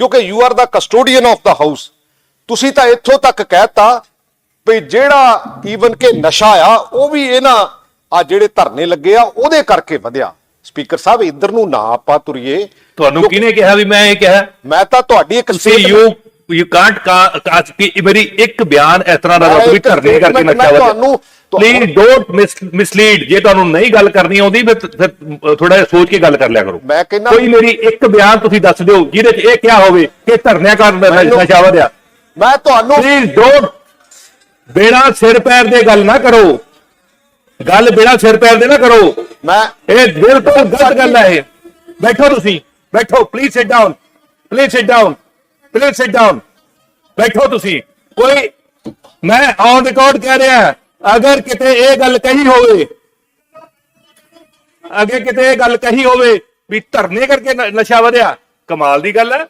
ਕਿਉਂਕਿ you are the custodian of the house ਤੁਸੀਂ ਤਾਂ ਇੱਥੋਂ ਤੱਕ ਕਹਿਤਾ ਵੀ ਜਿਹੜਾ ਈਵਨ ਕਿ ਨਸ਼ਾ ਆ ਉਹ ਵੀ ਇਹਨਾਂ ਆ ਜਿਹੜੇ ਧਰਨੇ ਲੱਗੇ ਆ ਉਹਦੇ ਕਰਕੇ ਵਧਿਆ। ਸਪੀਕਰ ਸਾਹਿਬ ਇੱਧਰ ਨੂੰ ਨਾ ਆਪਾਂ ਤੁਰੀਏ। ਤੁਹਾਨੂੰ ਕਿਹਨੇ ਕਿਹਾ ਵੀ ਮੈਂ ਇਹ ਕਿਹਾ? ਮੈਂ ਤਾਂ ਤੁਹਾਡੀ ਇੱਕ ਯੂ ਯੂ ਕਾਂਟ ਕਾਸ ਕਿ ਮੇਰੀ ਇੱਕ ਬਿਆਨ ਇਸ ਤਰ੍ਹਾਂ ਦਾ ਵੀ ਧਰਨੇ ਕਰਕੇ ਨਸ਼ਾ ਵਧਿਆ। ਤੁਹਾਨੂੰ- ਪਲੀਜ਼ ਡੋਨਟ ਮਿਸਲੀਡ ਜੇ ਤੁਹਾਨੂੰ ਨਹੀਂ ਗੱਲ ਕਰਨੀ ਆਉਂਦੀ ਫਿਰ ਥੋੜਾ ਜਿਹਾ ਸੋਚ ਕੇ ਗੱਲ ਕਰ ਲਿਆ ਕਰੋ। ਮੈਂ ਕਹਿੰਦਾ- ਕੋਈ ਮੇਰੀ ਇੱਕ ਬਿਆਨ ਤੁਸੀਂ ਦੱਸ ਦਿਓ ਜਿਹਦੇ 'ਚ ਇਹ ਕਿਹਾ ਹੋਵੇ ਕਿ ਧਰਨਿਆਂ ਕਾਰਨ ਨਸ਼ਾ ਵਧਿਆ ਮੈਂ ਤੁਹਾਨੂੰ ਪਲੀਜ਼ ਡੋਨਟ ਬਿਨਾ ਸਿਰ ਪੈਰ ਦੇ ਗੱਲ ਨਾ ਕਰੋ। ਗੱਲ ਬਿਨਾ ਸਿਰ ਪੈਰ ਦੇ ਨਾ ਕਰੋ। ਮੈਂ ਇਹ ਬਿਲਕੁਲ ਗਲਤ ਗੱਲ ਹੈ ਇਹ। ਬੈਠੋ ਤੁਸੀਂ ਬੈਠੋ please sit down please sit down please sit down ਬੈਠੋ ਤੁਸੀਂ। ਕੋਈ ਮੈਂ ਔਨ ਰਿਕਾਰਡ ਕਹਿ ਰਿਹਾ। ਅਗਰ ਕਿਤੇ ਇਹ ਗੱਲ ਕਹੀ ਹੋਵੇ ਅਗੇ ਕਿਤੇ ਇਹ ਗੱਲ ਕਹੀ ਹੋਵੇ ਵੀ ਧਰਨੇ ਕਰਕੇ ਨ- ਨਸ਼ਾ ਵਧਿਆ, ਕਮਾਲ ਦੀ ਗੱਲ ਹੈ।